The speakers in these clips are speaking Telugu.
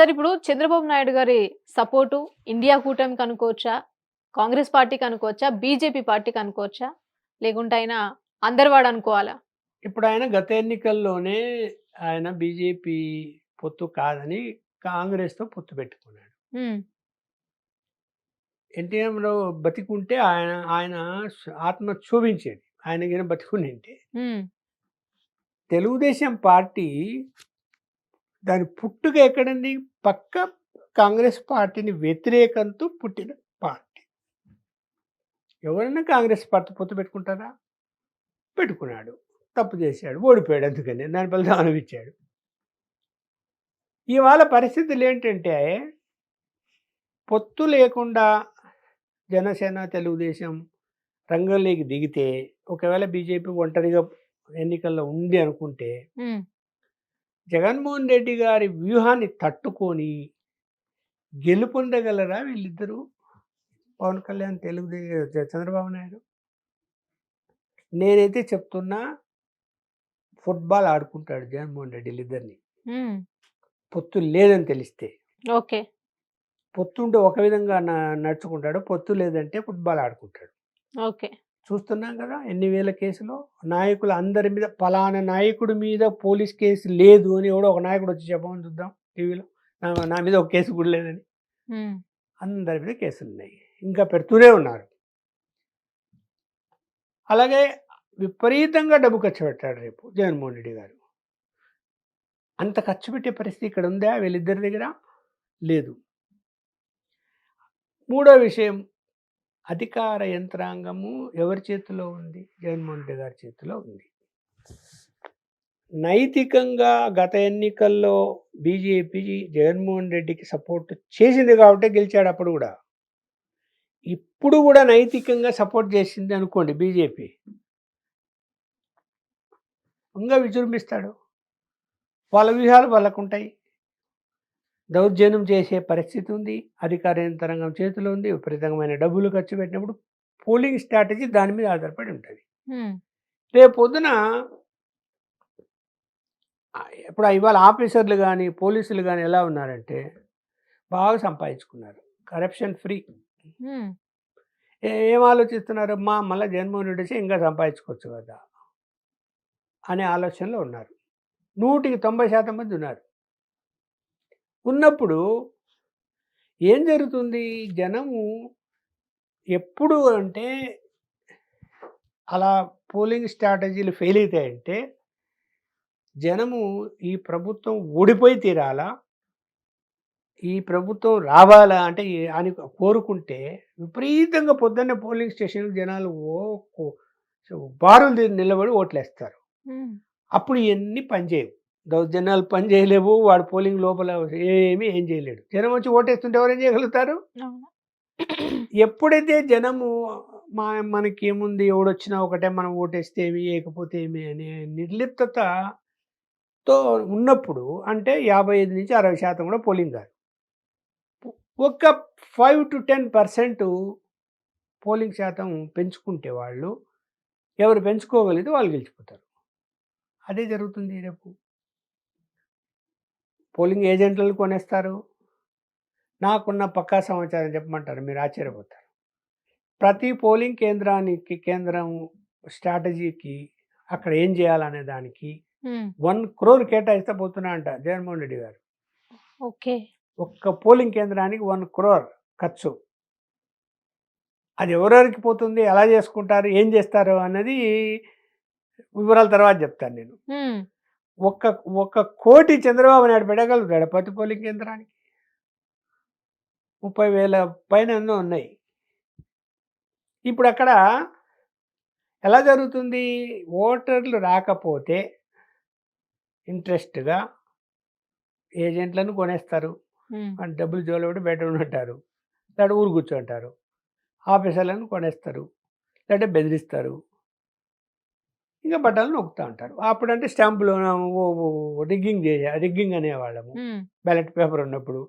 సార్ ఇప్పుడు చంద్రబాబు నాయుడు గారి సపోర్టు ఇండియా కూటమికి అనుకోవచ్చా? కాంగ్రెస్ పార్టీకి అనుకోవచ్చా? బీజేపీ పార్టీకి అనుకోవచ్చా? లేకుంటే ఆయన అందరివాడు అనుకోవాలా? ఇప్పుడు ఆయన గత ఎన్నికల్లోనే ఆయన బీజేపీ పొత్తు కాదని కాంగ్రెస్తో పొత్తు పెట్టుకున్నాడు. రావు బతికుంటే ఆయన ఆయన ఆత్మ క్షోభించేది. ఆయన గిన బతికుండింటే తెలుగుదేశం పార్టీ దాని పుట్టుక ఎక్కడండి? పక్క కాంగ్రెస్ పార్టీని వ్యతిరేకంతో పుట్టిన పార్టీ. ఎవరైనా కాంగ్రెస్ పార్టీ పొత్తు పెట్టుకుంటారా? పెట్టుకున్నాడు. తప్పు చేశాడు. ఓడిపోయాడు అందుకని. దాని ఫలితం అనుభవించాడు ఇవాళ పరిస్థితులు ఏంటంటే పొత్తు లేకుండా జనసేన తెలుగుదేశం రంగంలోకి దిగితే ఒకవేళ బీజేపీ ఒంటరిగా ఎన్నికల్లో ఉంది అనుకుంటే జగన్మోహన్ రెడ్డి గారి వ్యూహాన్ని తట్టుకొని గెలుపొందగలరా వీళ్ళిద్దరూ? పవన్ కళ్యాణ్ తెలుగు చంద్రబాబు నాయుడు. నేనైతే చెప్తున్నా ఫుట్బాల్ ఆడుకుంటాడు జగన్మోహన్ రెడ్డి వీళ్ళిద్దరిని. పొత్తు లేదని తెలిస్తే. ఓకే. పొత్తు ఉంటే ఒక విధంగా నడుచుకుంటాడు పొత్తు లేదంటే ఫుట్బాల్ ఆడుకుంటాడు. ఓకే. చూస్తున్నాం కదా ఎన్ని వేల కేసులు? నాయకులు అందరి మీద పలానా నాయకుడి మీద పోలీస్ కేసు లేదు అని ఎవడో ఒక నాయకుడు వచ్చి చెప్పమని చూద్దాం టీవీలో. నా- మీద ఒక కేసు కూడా లేదని. అందరి మీద కేసులు ఉన్నాయి. ఇంకా పెడుతూనే ఉన్నారు. అలాగే విపరీతంగా డబ్బు ఖర్చు పెట్టాడు రేపు జగన్మోహన్ రెడ్డి గారు. అంత ఖర్చు పెట్టే పరిస్థితి ఇక్కడ ఉందా? వీళ్ళిద్దరి దగ్గర? లేదు. మూడో విషయం అధికార యంత్రాంగము ఎవరి చేతిలో ఉంది? జగన్మోహన్ రెడ్డి గారి చేతిలో ఉంది. నైతికంగా గత ఎన్నికల్లో బీజేపీ జగన్మోహన్ రెడ్డికి సపోర్ట్ చేసింది కాబట్టి గెలిచాడు అప్పుడు కూడా. ఇప్పుడు కూడా నైతికంగా సపోర్ట్ చేసింది అనుకోండి బీజేపీ. ఇంకా విజృంభిస్తాడు. వాళ్ళ వ్యూహాలు వాళ్ళకుంటాయి. దౌర్జన్యం చేసే పరిస్థితి ఉంది. అధికార యంత్రాంగం చేతిలో ఉంది. విపరీతమైన డబ్బులు ఖర్చు పెట్టినప్పుడు పోలింగ్ స్ట్రాటజీ దాని మీద ఆధారపడి ఉంటుంది. రేపు పొద్దున ఇప్పుడు ఇవాళ ఆఫీసర్లు కానీ పోలీసులు కానీ ఎలా ఉన్నారంటే బాగా సంపాదించుకున్నారు. Corruption free. ఏ- ఏం ఆలోచిస్తున్నారు? మా మళ్ళీ జగన్మోహన్ రెడ్డి వచ్చి ఇంకా సంపాదించుకోవచ్చు కదా అనే ఆలోచనలో ఉన్నారు. నూటికి తొంభై శాతం మంది ఉన్నారు. ఉన్నప్పుడు ఏం జరుగుతుంది? జనము ఎప్పుడు అంటే అలా పోలింగ్ స్ట్రాటజీలు ఫెయిల్ అవుతాయంటే జనము ఈ ప్రభుత్వం ఓడిపోయి తీరాలా? ఈ ప్రభుత్వం రావాలా? అంటే అని కోరుకుంటే విపరీతంగా పొద్దున్నే పోలింగ్ స్టేషన్ జనాలు ఓ బారులు నిలబడి ఓట్లేస్తారు. అప్పుడు ఇవన్నీ పనిచేయవు. దౌర్జన్యాలు పని చేయలేవు వాడు పోలింగ్ లోపల ఏమీ ఏం చేయలేడు. జనం వచ్చి ఓటేస్తుంటే ఎవరేం చేయగలుగుతారు. ఎప్పుడైతే జనము మా మనకి ఏముంది ఎవడొచ్చినా ఒకటే మనం ఓటేస్తే ఏమి వేయకపోతే ఏమి అనే నిర్లిప్తతతో ఉన్నప్పుడు అంటే యాభై ఐదు నుంచి అరవై శాతం కూడా పోలింగ్ కాదు. ఒక్క five to ten percent polling శాతం పెంచుకుంటే వాళ్ళు ఎవరు పెంచుకోగలిగితే వాళ్ళు గెలిచిపోతారు. అదే జరుగుతుంది రేపు. పోలింగ్ ఏజెంట్లను కొనేస్తారు. నాకున్న పక్కా సమాచారం చెప్పమంటారు మీరు ఆశ్చర్యపోతారు. ప్రతి పోలింగ్ కేంద్రానికి కేంద్రం స్ట్రాటజీకి అక్కడ ఏం చేయాలనే దానికి వన్ క్రోర్ కేటాయిస్తే పోతున్నా అంట జగన్మోహన్ రెడ్డి గారు. ఓకే. ఒక్క పోలింగ్ కేంద్రానికి వన్ క్రోర్ ఖర్చు. అది ఎవరెవరికి పోతుంది ఎలా చేసుకుంటారు ఏం చేస్తారు అన్నది వివరాల తర్వాత చెప్తాను నేను. ఒక్క ఒక్క కోటి చంద్రబాబు నాయుడు పెట్టగలుగుతాడు ప్రతి పోలింగ్ కేంద్రానికి? ముప్పై వేల పైన ఉన్నాయి. ఇప్పుడు అక్కడ ఎలా జరుగుతుంది? ఓటర్లు రాకపోతే ఇంట్రెస్ట్గా ఏజెంట్లను కొనేస్తారు. డబ్బులు జోలబడి బయట ఉంటుంటారు లేదంటే ఊరు కూర్చుంటారు. ఆఫీసర్లను కొనేస్తారు. లేదంటే బెదిరిస్తారు. ఇంకా బట్టలు నొక్కుతూ ఉంటారు అప్పుడంటే స్టాంపులు రిగ్గింగ్ చేసే రిగ్గింగ్ అనేవాళ్ళము. బ్యాలెట్ పేపర్ ఉన్నప్పుడు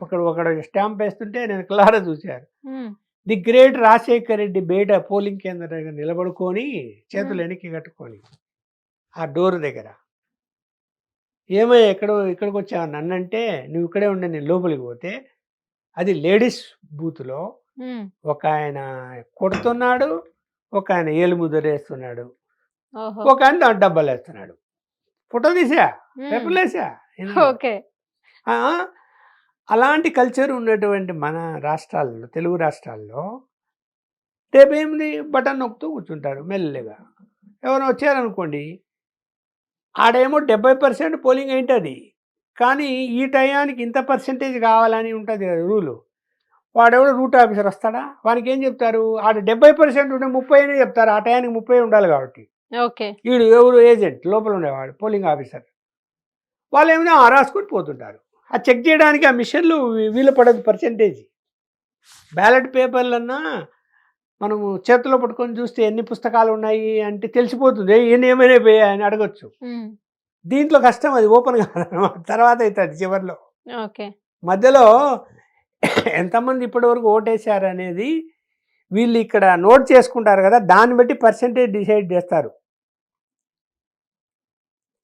ఒకడు ఒకడు స్టాంప్ వేస్తుంటే నేను క్లారా um, the great Rajasekhar Reddy బయట పోలింగ్ కేంద్రం దగ్గర నిలబడుకొని చేతులు వెనక్కి కట్టుకొని ఆ డోర్ దగ్గర. ఏమయ్యా ఎక్కడో ఇక్కడికి వచ్చావు? నన్నంటే నువ్వు ఇక్కడే ఉండే నేను లోపలికి పోతే అది లేడీస్ బూత్లో ఒక ఆయన కొడుతున్నాడు ఒక ఆయన ఏలు ముద్రేస్తున్నాడు ఒక ఆయన దాంట్లో డబ్బాలు వేస్తున్నాడు. ఫోటో తీసా పేపర్లు వేసా ఓకే. అలాంటి కల్చర్ ఉన్నటువంటి మన రాష్ట్రాల్లో తెలుగు రాష్ట్రాల్లో రేపేమిది బటన్ నొక్కుతూ కూర్చుంటారు మెల్లగా. ఎవరైనా వచ్చారనుకోండి ఆడేమో డెబ్బై పర్సెంట్ పోలింగ్ ఏంటది కానీ ఈ టయానికి ఇంత పర్సెంటేజ్ కావాలని ఉంటుంది కదా రూలు. వాడెవడో రూట్ ఆఫీసర్ వస్తాడా? వానికి ఏం చెప్తారు? ఆడ డెబ్బై పర్సెంట్ ఉంటే ముప్పై అనే చెప్తారు. ఆ టయానికి ముప్పై ఉండాలి కాబట్టి. ఓకే. వీడు ఎవరు ఏజెంట్? లోపల ఉండేవాడు పోలింగ్ ఆఫీసర్. వాళ్ళు ఏమైనా ఆ రాసుకొని పోతుంటారు. ఆ చెక్ చేయడానికి ఆ మిషన్లు వీలు పడదు పర్సెంటేజ్. బ్యాలెట్ పేపర్లన్నా మనము చేతిలో పట్టుకొని చూస్తే ఎన్ని పుస్తకాలు ఉన్నాయి అంటే తెలిసిపోతుంది. ఎన్ని ఏమైనా పోయాయి అని అడగొచ్చు. దీంట్లో కష్టం అది ఓపెన్ కాదు తర్వాత అవుతుంది చివరిలో. ఓకే. మధ్యలో ఎంతమంది ఇప్పటివరకు ఓటేశారు అనేది వీళ్ళు ఇక్కడ నోట్ చేసుకుంటారు కదా దాన్ని బట్టి పర్సెంటేజ్ డిసైడ్ చేస్తారు.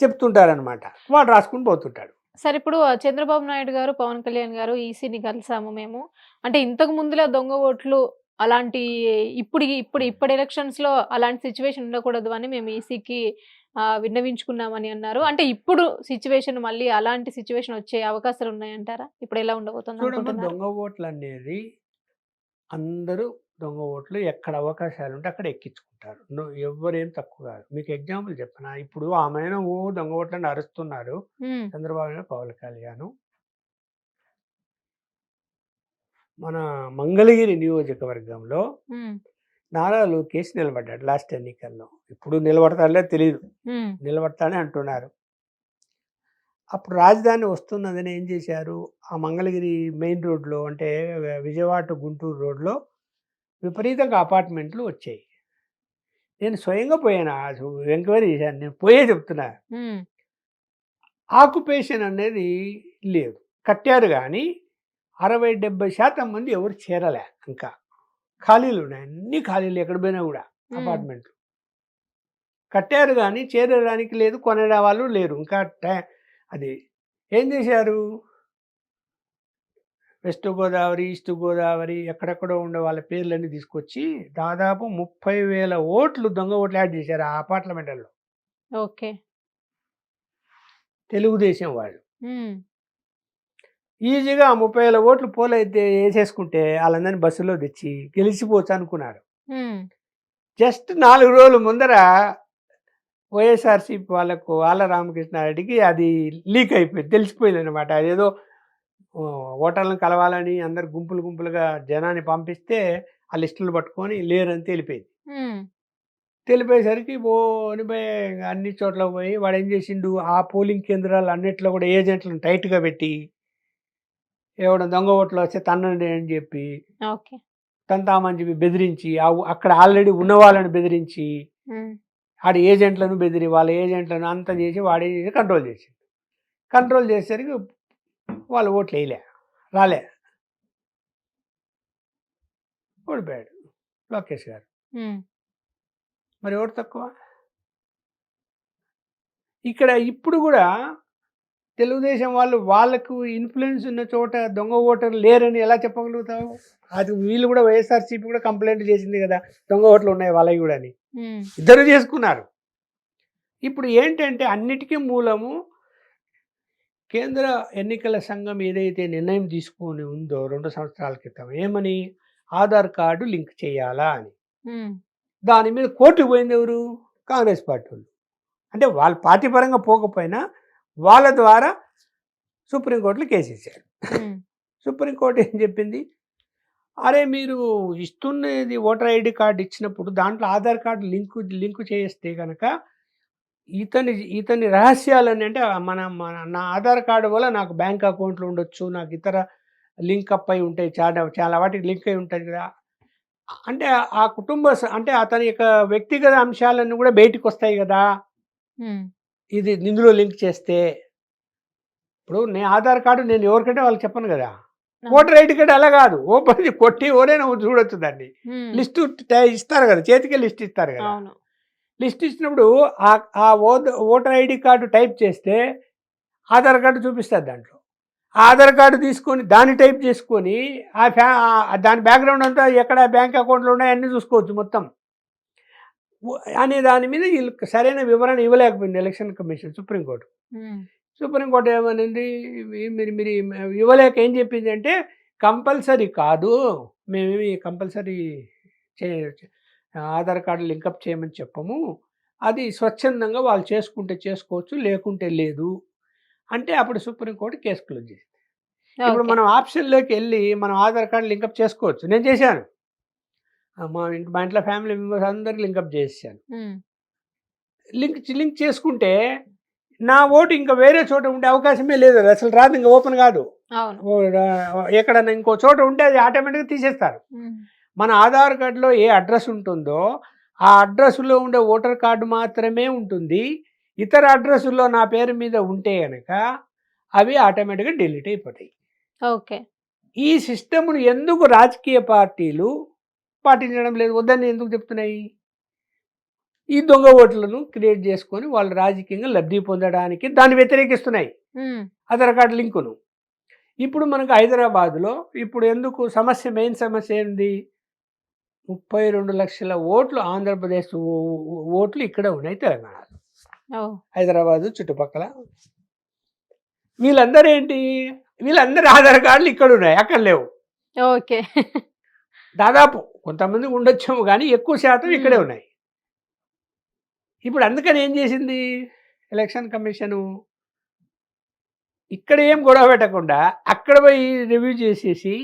చెప్తుంటారు అనమాట వాడు రాసుకుని పోతుంటాడు. సరే ఇప్పుడు చంద్రబాబు నాయుడు గారు పవన్ కళ్యాణ్ గారు ఈసీని కలిసాము మేము. అంటే ఇంతకు ముందులో దొంగ ఓట్లు అలాంటి ఇప్పుడు ఇప్పుడు ఇప్పటి ఎలక్షన్స్లో అలాంటి సిచ్యువేషన్ ఉండకూడదు అని మేము ఈసీకి విన్నవించుకున్నామని అన్నారు. అంటే ఇప్పుడు సిచ్యువేషన్ మళ్ళీ అలాంటి సిచ్యువేషన్ వచ్చే అవకాశాలు ఉన్నాయంటారా? ఇప్పుడు ఎలా ఉండబోతుంది దొంగ ఓట్లు అనేది అందరూ దొంగ ఓట్లు ఎక్కడ అవకాశాలు ఉంటే అక్కడ ఎక్కించుకుంటారు. ఎవరేం తక్కువ కాదు. మీకు ఎగ్జాంపుల్ చెప్పనా? ఇప్పుడు ఆమె ఓ దొంగ ఓట్లని అరుస్తున్నారు చంద్రబాబు నాయుడు పవన్ కళ్యాణ్. మన మంగళగిరి నియోజకవర్గంలో నారా లోకేష్ నిలబడ్డాడు లాస్ట్ ఎన్నికల్లో. ఇప్పుడు నిలబడతాడో తెలియదు నిలబడతానే అంటున్నారు. అప్పుడు రాజధాని వస్తున్నదని ఏం చేశారు? ఆ మంగళగిరి మెయిన్ రోడ్లో అంటే విజయవాడ గుంటూరు రోడ్లో విపరీతంగా అపార్ట్మెంట్లు వచ్చాయి. నేను స్వయంగా పోయాను. ఎంక్వైరీ చేశాను. నేను పోయే చెప్తున్నా. ఆక్యుపేషన్ అనేది లేదు. కట్టారు కానీ అరవై డెబ్బై శాతం మంది ఎవరు చేరలే ఇంకా. ఖాళీలు ఉన్నాయి. అన్ని ఖాళీలు ఎక్కడ పోయినా కూడా అపార్ట్మెంట్లు. కట్టారు కానీ చేరడానికి లేదు కొనే వాళ్ళు లేరు. ఇంకా టై- అది ఏం చేశారు? వెస్ట్ గోదావరి ఈస్ట్ గోదావరి ఎక్కడెక్కడో ఉండే వాళ్ళ పేర్లన్నీ తీసుకొచ్చి దాదాపు ముప్పై వేల ఓట్లు దొంగ ఓట్లు యాడ్ చేశారు ఆ అపార్ట్మెంట్లలో. ఓకే. తెలుగుదేశం వాళ్ళు. ఈజీగా ముప్పై వేల ఓట్లు పోలైతే వేసేసుకుంటే వాళ్ళందరినీ బస్సులో తెచ్చి గెలిచిపోవచ్చు అనుకున్నారు. జస్ట్ నాలుగు రోజుల ముందర వైఎస్ఆర్సీపీ వాళ్ళకు ఆళ్ళ రామకృష్ణారెడ్డికి అది లీక్ అయిపోయింది తెలిసిపోయింది అనమాట అదేదో ఓటర్లను కలవాలని అందరు గుంపులు గుంపులుగా జనాన్ని పంపిస్తే ఆ లిస్టులు పట్టుకొని లేరని తెలిపోయింది. ఉమ్, తెలిపేసరికి పోని పోయి ఇంకా అన్ని చోట్ల పోయి వాడు ఏం చేసిండు? ఆ పోలింగ్ కేంద్రాలు అన్నిట్లో కూడా ఏజెంట్లను టైట్గా పెట్టి ఎవడ దొంగ ఓట్లు వస్తే తన్నండి అని చెప్పి తంతామని చెప్పి బెదిరించి అక్కడ ఆల్రెడీ ఉన్న వాళ్ళని బెదిరించి ఆడ ఏజెంట్లను బెదిరి వాళ్ళ ఏజెంట్లను అంతా చేసి వాడే చేసి కంట్రోల్ చేసి కంట్రోల్ చేసేసరికి వాళ్ళు ఓట్లు వేయలే రాలే. ఓడిపోయాడు లోకేష్ గారు. మరి ఎవరు తక్కువ? ఇక్కడ ఇప్పుడు కూడా తెలుగుదేశం వాళ్ళు వాళ్ళకు ఇన్ఫ్లుయెన్స్ ఉన్న చోట దొంగ ఓటర్ లేరని ఎలా చెప్పగలుగుతావు? అది వీళ్ళు కూడా వైఎస్ఆర్సీపీ కూడా కంప్లైంట్ చేసింది కదా దొంగ ఓట్లు ఉన్నాయి వాళ్ళవి కూడా అని. ఇద్దరు చేసుకున్నారు. ఇప్పుడు ఏంటంటే అన్నిటికీ మూలము కేంద్ర ఎన్నికల సంఘం ఏదైతే నిర్ణయం తీసుకొని ఉందో రెండు సంవత్సరాల క్రితం ఏమని? ఆధార్ కార్డు లింక్ చేయాలా అని. దాని మీద కోర్టుకు పోయింది ఎవరు? కాంగ్రెస్ పార్టీ వాళ్ళు. అంటే వాళ్ళ పార్టీ పరంగా పోకపోయినా వాళ్ళ ద్వారా సుప్రీంకోర్టులో కేసు ఉమ్, సుప్రీంకోర్టు ఏం చెప్పింది? అరే మీరు ఇస్తున్నది ఓటర్ ఐడి కార్డు ఇచ్చినప్పుడు దాంట్లో ఆధార్ కార్డు లింకు లింకు చేస్తే కనుక ఇతని ఇతని రహస్యాలని అంటే మన మన నా ఆధార్ కార్డు వల్ల నాకు బ్యాంక్ అకౌంట్లు ఉండొచ్చు నాకు ఇతర లింక్ అప్ అయి ఉంటాయి చాలా చాలా వాటికి లింక్ అయి ఉంటుంది కదా. అంటే ఆ కుటుంబ అంటే అతని యొక్క వ్యక్తిగత అంశాలన్నీ కూడా బయటికి వస్తాయి కదా. ఇది ఇందులో లింక్ చేస్తే ఇప్పుడు నేను ఆధార్ కార్డు నేను ఎవరికంటే వాళ్ళకి చెప్పను కదా. ఓటర్ ఐడి కార్డు అలా కాదు ఓపెన్ కొట్టి ఎవరైనా చూడొచ్చు దాన్ని. లిస్ట్ ఇస్తారు కదా చేతికే లిస్ట్ ఇస్తారు కదా. లిస్ట్ ఇచ్చినప్పుడు ఆ ఓటర్ ఐడి కార్డు టైప్ చేస్తే ఆధార్ కార్డు చూపిస్తారు దాంట్లో. ఆధార్ కార్డు తీసుకొని దాన్ని టైప్ చేసుకొని ఆ ఫ్యా దాని బ్యాక్గ్రౌండ్ అంతా ఎక్కడ బ్యాంక్ అకౌంట్లో ఉన్నాయి అన్నీ చూసుకోవచ్చు మొత్తం. అనే దాని మీద వీళ్ళు సరైన వివరణ ఇవ్వలేకపోయింది election commission supreme court. Supreme court ఏమనింది? మీరు మీరు ఇవ్వలేక ఏం చెప్పింది అంటే కంపల్సరీ కాదు మేమేమి కంపల్సరీ చే ఆధార్ కార్డు లింకప్ చేయమని చెప్పము. అది స్వచ్ఛందంగా వాళ్ళు చేసుకుంటే చేసుకోవచ్చు లేకుంటే లేదు అంటే అప్పుడు సుప్రీంకోర్టు కేసు క్లోజ్ చేసింది. ఇప్పుడు. మనం ఆప్షన్లోకి వెళ్ళి మనం ఆధార్ కార్డు లింకప్ చేసుకోవచ్చు. నేను చేశాను. మా ఇంటి మా ఇంట్లో ఫ్యామిలీ మెంబర్స్ అందరికి లింకప్ చేసాను ఉమ్, లింక్ లింక్ చేసుకుంటే నా ఓటు ఇంకా వేరే చోట ఉండే అవకాశమే లేదు. అసలు రాదు ఇంకా ఓపెన్ కాదు. ఎక్కడన్నా ఇంకో చోట ఉంటే అది ఆటోమేటిక్గా తీసేస్తారు. మన ఆధార్ కార్డులో ఏ అడ్రస్ ఉంటుందో ఆ అడ్రస్లో ఉండే ఓటర్ కార్డు మాత్రమే ఉంటుంది. ఇతర అడ్రస్లో నా పేరు మీద ఉంటే కనుక అవి ఆటోమేటిక్గా డిలీట్ అయిపోతాయి. ఓకే. ఈ సిస్టమ్ను ఎందుకు రాజకీయ పార్టీలు పాటించడం లేదు? వద్దని ఎందుకు చెప్తున్నాయి? ఈ దొంగ ఓట్లను క్రియేట్ చేసుకొని వాళ్ళు రాజకీయంగా లబ్ధి పొందడానికి దాన్ని వ్యతిరేకిస్తున్నాయి. ఆధార్ కార్డు లింకును. ఇప్పుడు మనకు హైదరాబాద్లో ఇప్పుడు ఎందుకు సమస్య మెయిన్ సమస్య ఏంది? ముప్పై రెండు లక్షల ఓట్లు ఆంధ్రప్రదేశ్ ఓట్లు ఇక్కడ ఉన్నాయి తెలంగాణలో. హైదరాబాదు చుట్టుపక్కల. వీళ్ళందరూ ఏంటి వీళ్ళందరి ఆధార్ కార్డులు ఇక్కడ ఉన్నాయి అక్కడ లేవు. ఓకే. దాదాపు కొంతమంది ఉండొచ్చేమో కానీ ఎక్కువ శాతం ఇక్కడే. ఉన్నాయి. ఇప్పుడు అందుకని ఏం చేసింది? ఎలక్షన్ కమిషను ఇక్కడ ఏం గొడవ పెట్టకుండా అక్కడ పోయి రివ్యూ చేసేసి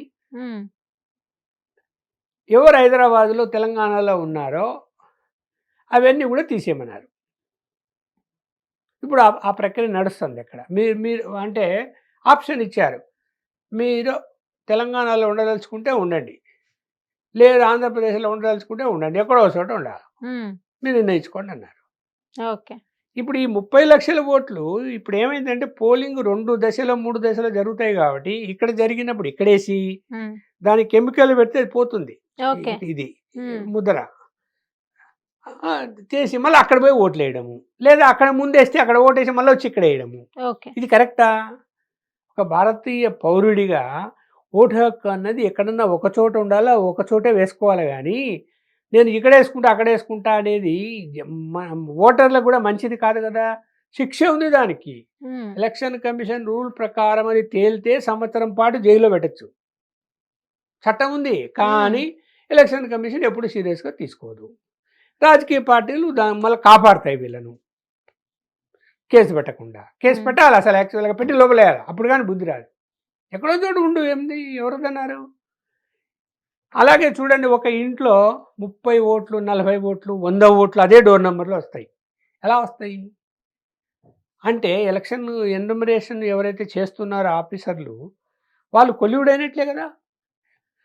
ఎవరు హైదరాబాద్లో తెలంగాణలో ఉన్నారో అవన్నీ కూడా తీసేయమన్నారు. ఇప్పుడు ఆ- ప్రక్రియ నడుస్తుంది అక్కడ. మీరు మీరు అంటే ఆప్షన్ ఇచ్చారు. మీరు తెలంగాణలో ఉండదలుచుకుంటే ఉండండి. లేదు ఆంధ్రప్రదేశ్లో ఉండదలుచుకుంటే ఉండండి. ఎక్కడో చోట ఉండాలి. మీరు నిర్ణయించుకోండి అన్నారు. ఓకే. ఇప్పుడు ఈ ముప్పై లక్షల ఓట్లు ఇప్పుడు ఏమైందంటే పోలింగ్ రెండు దశలో మూడు దశలో జరుగుతాయి కాబట్టి ఇక్కడ జరిగినప్పుడు ఇక్కడేసి దానికి కెమికల్ పెడితే అది పోతుంది. ఇది- ముద్ర. చేసి మళ్ళీ అక్కడ పోయి ఓట్లు వేయడము. లేదా అక్కడ ముందేస్తే అక్కడ ఓటేసి మళ్ళీ వచ్చి ఇక్కడ వేయడము. ఇది కరెక్టా? ఒక భారతీయ పౌరుడిగా ఓటు హక్కు అన్నది ఎక్కడన్నా ఒక చోట ఉండాలా ఒక చోటే వేసుకోవాలి కానీ నేను ఇక్కడ వేసుకుంటా అక్కడ వేసుకుంటా అనేది ఓటర్లకు కూడా మంచిది కాదు కదా. శిక్ష ఉంది దానికి. ఎలక్షన్ కమిషన్ రూల్ ప్రకారం అది తేలితే సంవత్సరం పాటు జైల్లో పెట్టచ్చు. చట్టం ఉంది. కానీ ఎలక్షన్ కమిషన్ ఎప్పుడు సీరియస్గా తీసుకోదు. రాజకీయ పార్టీలు దా మళ్ళీ కాపాడుతాయి వీళ్ళను. కేసు పెట్టకుండా. కేసు. పెట్టాలి అసలు యాక్చువల్గా. పెట్టి లోపలేయాలి. అప్పుడు కానీ బుద్ధి రాదు. ఎక్కడో చోటు ఉండు. ఏంది? ఎవరిదన్నారు? అలాగే చూడండి ఒక ఇంట్లో ముప్పై ఓట్లు నలభై ఓట్లు వంద ఓట్లు అదే డోర్ నెంబర్లో వస్తాయి. ఎలా వస్తాయి? అంటే ఎలక్షన్ ఎన్యూమరేషన్ ఎవరైతే చేస్తున్నారో ఆఫీసర్లు వాళ్ళు కొలివుడైనట్లే కదా!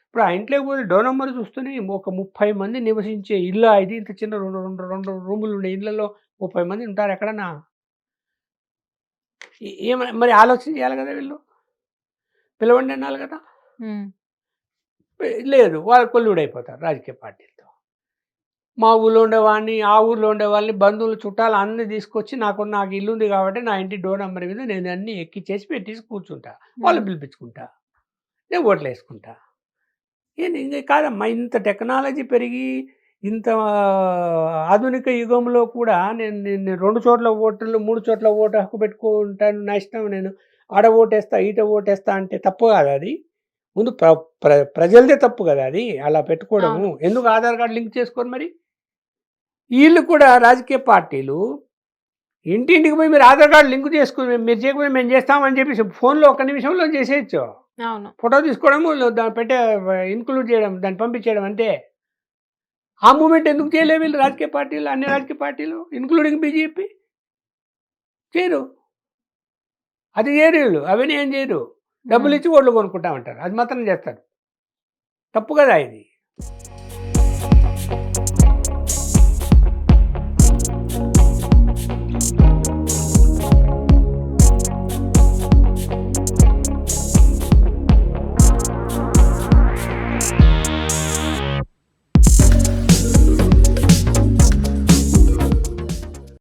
ఇప్పుడు ఆ ఇంట్లోకి పోతే డోర్ నెంబర్ చూస్తూనే ఒక ముప్పై మంది నివసించే ఇల్లు ఇది ఇంత చిన్న రెండు రెండు రెండు రూములు ఉండే ఇళ్ళలో ముప్పై మంది ఉంటారు ఎక్కడన్నా? ఏమ మరి ఆలోచన చేయాలి కదా వీళ్ళు? పిలవండి అనాలి కదా! లేదు వాళ్ళు కొల్లుడైపోతారు రాజకీయ పార్టీలతో. మా ఊళ్ళో ఉండేవాడిని ఆ ఊళ్ళో ఉండేవాళ్ళని బంధువులు చుట్టాలు అన్నీ తీసుకొచ్చి నాకు నాకు ఇల్లు ఉంది కాబట్టి నా ఇంటి డోర్ నెంబర్ మీద నేను అన్నీ ఎక్కిచ్చేసి పెట్టేసి కూర్చుంటా. వాళ్ళు పిలిపించుకుంటా. నేను ఓట్లు వేసుకుంటా ఇంకా కాదమ్మా ఇంత టెక్నాలజీ పెరిగి ఇంత ఆధునిక యుగంలో కూడా నేను నేను రెండు చోట్ల ఓటర్లు మూడు చోట్ల ఓటు హక్కు పెట్టుకుంటాను నా ఇష్టం నేను ఆడ ఓటేస్తా ఈట ఓటేస్తా అంటే తప్పు కాదు అది. ముందు ప్ర ప్ర ప్రజలదే తప్పు కదా అది? అలా పెట్టుకోవడము. ఎందుకు ఆధార్ కార్డు లింక్ చేసుకోరు మరి? వీళ్ళు కూడా రాజకీయ పార్టీలు ఇంటింటికి పోయి మీరు ఆధార్ కార్డు లింక్ చేసుకుని మీరు చేయకపోతే మేము చేస్తామని చెప్పేసి ఫోన్లో ఒక నిమిషంలో చేసేయచ్చు. ఫోటో తీసుకోవడము దాన్ని పెట్టే ఇన్క్లూడ్ చేయడం దాన్ని పంపించేయడం అంతే. ఆ మూమెంట్ ఎందుకు చేయలేవు వీళ్ళు రాజకీయ పార్టీలు అన్ని రాజకీయ పార్టీలు? Including BJP? చేయరు. అది చేయరు వీళ్ళు అవన్నీ ఏం చేయరు. డబ్బులు ఇచ్చి ఓట్లు కొనుక్కుంటామంటారు. అది మాత్రం చేస్తారు. తప్పు కదా ఇది.